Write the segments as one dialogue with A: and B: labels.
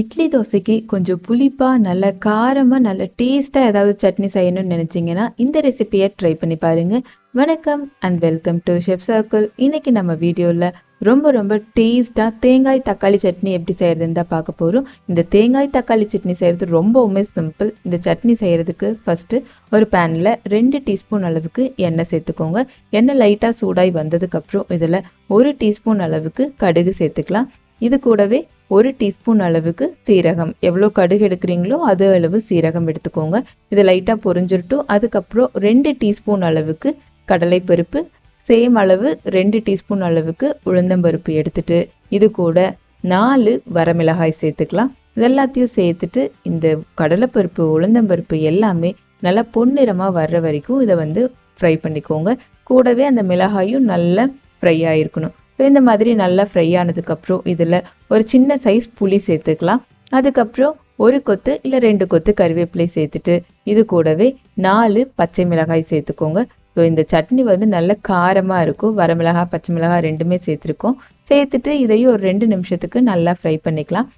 A: இட்லி தோசைக்கு கொஞ்சம் புளிப்பாக நல்ல காரமாக நல்ல டேஸ்ட்டாக ஏதாவது சட்னி செய்யணும்னு நினச்சிங்கன்னா இந்த ரெசிபியை ட்ரை பண்ணி பாருங்கள் வணக்கம் and welcome to chef circle. இன்னைக்கு நம்ம வீடியோவில் ரொம்ப ரொம்ப டேஸ்ட்டாக தேங்காய் தக்காளி சட்னி எப்படி செய்கிறதுன்னு தான் பார்க்க போகிறோம் இந்த தேங்காய் தக்காளி சட்னி செய்கிறது ரொம்பவுமே சிம்பிள். இந்த சட்னி செய்கிறதுக்கு ஃபஸ்ட்டு ஒரு பேனில் ரெண்டு டீஸ்பூன் அளவுக்கு எண்ணெய் சேர்த்துக்கோங்க. எண்ணெய் லைட்டாக சூடாகி வந்ததுக்கப்புறம் இதில் ஒரு டீஸ்பூன் அளவுக்கு கடுகு சேர்த்துக்கலாம். இது கூடவே ஒரு டீஸ்பூன் அளவுக்கு சீரகம். எவ்வளோ கடுகு எடுக்கிறீங்களோ அது அளவு சீரகம் எடுத்துக்கோங்க. இது லைட்டாக பொரிஞ்சிருட்டும். அதுக்கப்புறம் ரெண்டு டீஸ்பூன் அளவுக்கு கடலைப்பருப்பு. சேம் அளவு ரெண்டு டீஸ்பூன் அளவுக்கு உளுந்தம்பருப்பு எடுத்துட்டு இது கூட நாலு வரமிளகாய் சேர்த்துக்கலாம். இதெல்லாத்தையும் சேர்த்துட்டு இந்த கடலைப்பருப்பு உளுந்தம்பருப்பு எல்லாமே நல்லா பொன்னிறமாக வர்ற வரைக்கும் இதை வந்து ஃப்ரை பண்ணிக்கோங்க. கூடவே அந்த மிளகாயும் நல்லா ஃப்ரை ஆகிருக்கணும் இந்த மாதிரி நல்லா ஃப்ரை ஆனதுக்கப்புறம் இதில் ஒரு சின்ன சைஸ் புளி சேர்த்துக்கலாம். அதுக்கப்புறம் ஒரு கொத்து இல்லை ரெண்டு கொத்து கருவேப்பிலை சேர்த்துட்டு இது கூடவே நாலு பச்சை மிளகாய் சேர்த்துக்கோங்க. ஸோ இந்த சட்னி வந்து நல்ல காரமாக இருக்கும். வரமிளகாய் பச்சை மிளகாய் ரெண்டுமே சேர்த்துருக்கோம். சேர்த்துட்டு இதையும் ஒரு ரெண்டு நிமிஷத்துக்கு நல்லா ஃப்ரை பண்ணிக்கலாம்.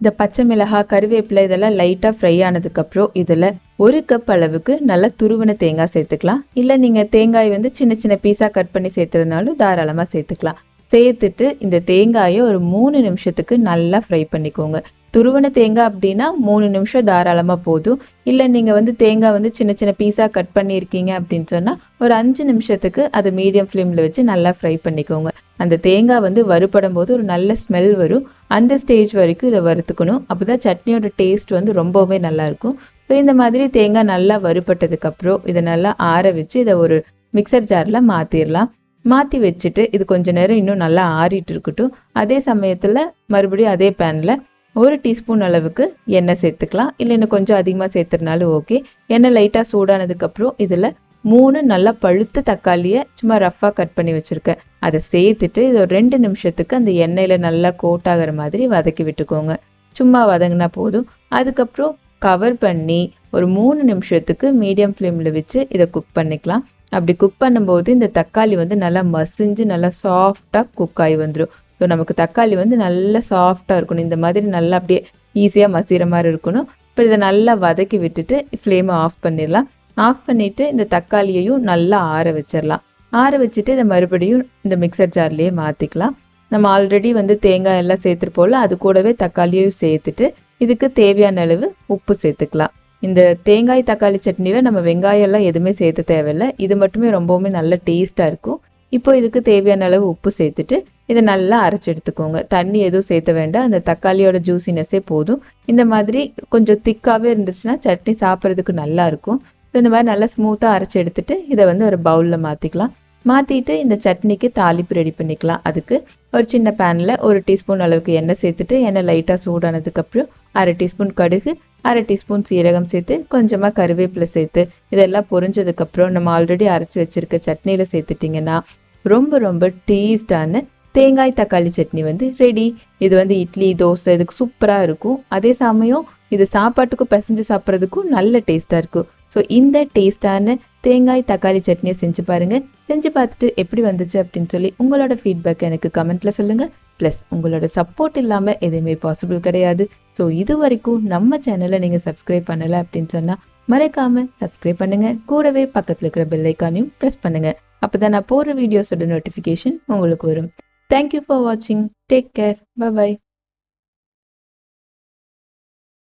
A: இந்த பச்சை மிளகாய் கருவேப்பிலை இதெல்லாம் லைட்டாக ஃப்ரை ஆனதுக்கப்புறம் இதில் ஒரு கப் அளவுக்கு நல்லா துருவன தேங்காய் சேர்த்துக்கலாம். இல்லை நீங்கள் தேங்காய் வந்து சின்ன சின்ன பீஸாக கட் பண்ணி சேர்த்துறதுனாலும் தாராளமாக சேர்த்துக்கலாம். சேர்த்துட்டு இந்த தேங்காயை ஒரு மூணு நிமிஷத்துக்கு நல்லா ஃப்ரை பண்ணிக்கோங்க. துருவன தேங்காய் அப்படின்னா மூணு நிமிஷம் தாராளமாக போதும். இல்லை நீங்கள் வந்து தேங்காய் வந்து சின்ன சின்ன பீஸாக கட் பண்ணியிருக்கீங்க அப்படின்னு சொன்னால் ஒரு அஞ்சு நிமிஷத்துக்கு அதை மீடியம் ஃப்ளேமில் வச்சு நல்லா ஃப்ரை பண்ணிக்கோங்க. அந்த தேங்காய் வந்து வறுபடும் போது ஒரு நல்ல ஸ்மெல் வரும். அந்த ஸ்டேஜ் வரைக்கும் இதை வறுத்துக்கணும். அப்போ தான் சட்னியோட டேஸ்ட் வந்து ரொம்பவுமே நல்லாயிருக்கும் ஸோ இந்த மாதிரி தேங்காய் நல்லா வறுபட்டதுக்கப்புறம் இதை நல்லா ஆற வச்சு இதை ஒரு மிக்சர் ஜாரில் மாற்றிடலாம் மாற்றி வச்சுட்டு இது கொஞ்ச நேரம் இன்னும் நல்லா ஆறிட்டு இருக்கட்டும். அதே சமயத்தில் மறுபடியும் அதே பேனில் ஒரு டீஸ்பூன் அளவுக்கு எண்ணெய் சேர்த்துக்கலாம். இல்லை இன்னும் கொஞ்சம் அதிகமாக சேர்த்துறனாலும் ஓகே எண்ணெய் லைட்டாக சூடானதுக்கப்புறம் இதில் மூணு நல்லா பழுத்த தக்காளியை சும்மா ரஃப்பாக கட் பண்ணி வச்சுருக்கேன். அதை சேர்த்துட்டு இது ஒரு ரெண்டு நிமிஷத்துக்கு அந்த எண்ணெயில் நல்லா கோட் ஆகிற மாதிரி வதக்கி விட்டுக்கோங்க. சும்மா வதங்கினா போதும். அதுக்கப்புறம் கவர் பண்ணி ஒரு மூணு நிமிஷத்துக்கு மீடியம் ஃப்ளேமில் வச்சு இதை குக் பண்ணிக்கலாம். அப்படி குக் பண்ணும்போது இந்த தக்காளி வந்து நல்லா மசிஞ்சு நல்லா சாஃப்டாக குக் ஆகி வந்துடும் ஸோ நமக்கு தக்காளி வந்து நல்லா சாஃப்டாக இருக்கணும். இந்த மாதிரி நல்லா அப்படியே ஈஸியாக மசிகிற மாதிரி இருக்கணும். இப்போ இதை நல்லா வதக்கி விட்டுட்டு ஃப்ளேமை ஆஃப் பண்ணிடலாம். ஆஃப் பண்ணிவிட்டு இந்த தக்காளியையும் நல்லா ஆற வச்சிடலாம். ஆற வச்சுட்டு இதை மறுபடியும் இந்த மிக்சர் ஜார்லேயே மாற்றிக்கலாம் நம்ம ஆல்ரெடி வந்து தேங்காய் எல்லாம் சேர்த்துருப்போம்ல அது கூடவே தக்காளியையும் சேர்த்துட்டு இதுக்கு தேவையான அளவு உப்பு சேர்த்துக்கலாம். இந்த தேங்காய் தக்காளி சட்னியில் நம்ம வெங்காயம்லாம் எதுவுமே சேர்த்து தேவையில்லை. இது மட்டுமே ரொம்பவுமே நல்ல டேஸ்ட்டாக இருக்கும். இப்போ இதுக்கு தேவையான அளவு உப்பு சேர்த்துட்டு இதை நல்லா அரைச்சி எடுத்துக்கோங்க. தண்ணி எதுவும் சேர்த்த வேண்டாம். அந்த தக்காளியோட ஜூசினஸே போதும். இந்த மாதிரி கொஞ்சம் திக்காகவே இருந்துச்சுன்னா சட்னி சாப்பிட்றதுக்கு நல்லா இருக்கும். ஸோ இந்த மாதிரி நல்லா ஸ்மூத்தாக அரைச்சி எடுத்துட்டு இதை வந்து ஒரு பவுலில் மாற்றிக்கலாம் மாற்றிட்டு இந்த சட்னிக்கு தாளிப்பு ரெடி பண்ணிக்கலாம். அதுக்கு ஒரு சின்ன பேனில் ஒரு டீஸ்பூன் அளவுக்கு எண்ணெய் சேர்த்துட்டு எண்ணெய் லைட்டாக சூடானதுக்கப்புறம் அரை டீஸ்பூன் கடுகு அரை டீஸ்பூன் சீரகம் சேர்த்து கொஞ்சமாக கருவேப்பிலை சேர்த்து இதெல்லாம் பொரிஞ்சதுக்கப்புறம் நம்ம ஆல்ரெடி அரைச்சி வச்சுருக்க சட்னியில் சேர்த்துட்டிங்கன்னா ரொம்ப ரொம்ப டேஸ்டான தேங்காய் தக்காளி சட்னி வந்து ரெடி இது வந்து இட்லி தோசை இதுக்கு சூப்பராக இருக்கும். அதே சமயம் இது சாப்பாட்டுக்கும் பிசைஞ்சு சாப்பிட்றதுக்கும் நல்ல டேஸ்ட்டாக இருக்கும். ஸோ இந்த டேஸ்டான தேங்காய் தக்காளி சட்னியை செஞ்சு பாருங்கள் செஞ்சு பார்த்துட்டு எப்படி வந்துச்சு அப்படின்னு சொல்லி உங்களோட ஃபீட்பேக் எனக்கு கமெண்ட்டில் சொல்லுங்கள் ப்ளஸ் உங்களோட சப்போர்ட் இல்லாமல் எதுவுமே பாசிபிள் கிடையாது. ஸோ இது வரைக்கும் நம்ம சேனலை நீங்கள் சப்ஸ்கிரைப் பண்ணலை அப்படின்னு சொன்னால் மறக்காமல் சப்ஸ்கிரைப் பண்ணுங்கள் கூடவே பக்கத்தில் இருக்கிற பெல்லைக்கானையும் ப்ரெஸ் பண்ணுங்கள் அப்போ தான் நான் போகிற வீடியோஸோட நோட்டிஃபிகேஷன் உங்களுக்கு வரும். தேங்க்யூ ஃபார் வாட்சிங் டேக் கேர் பை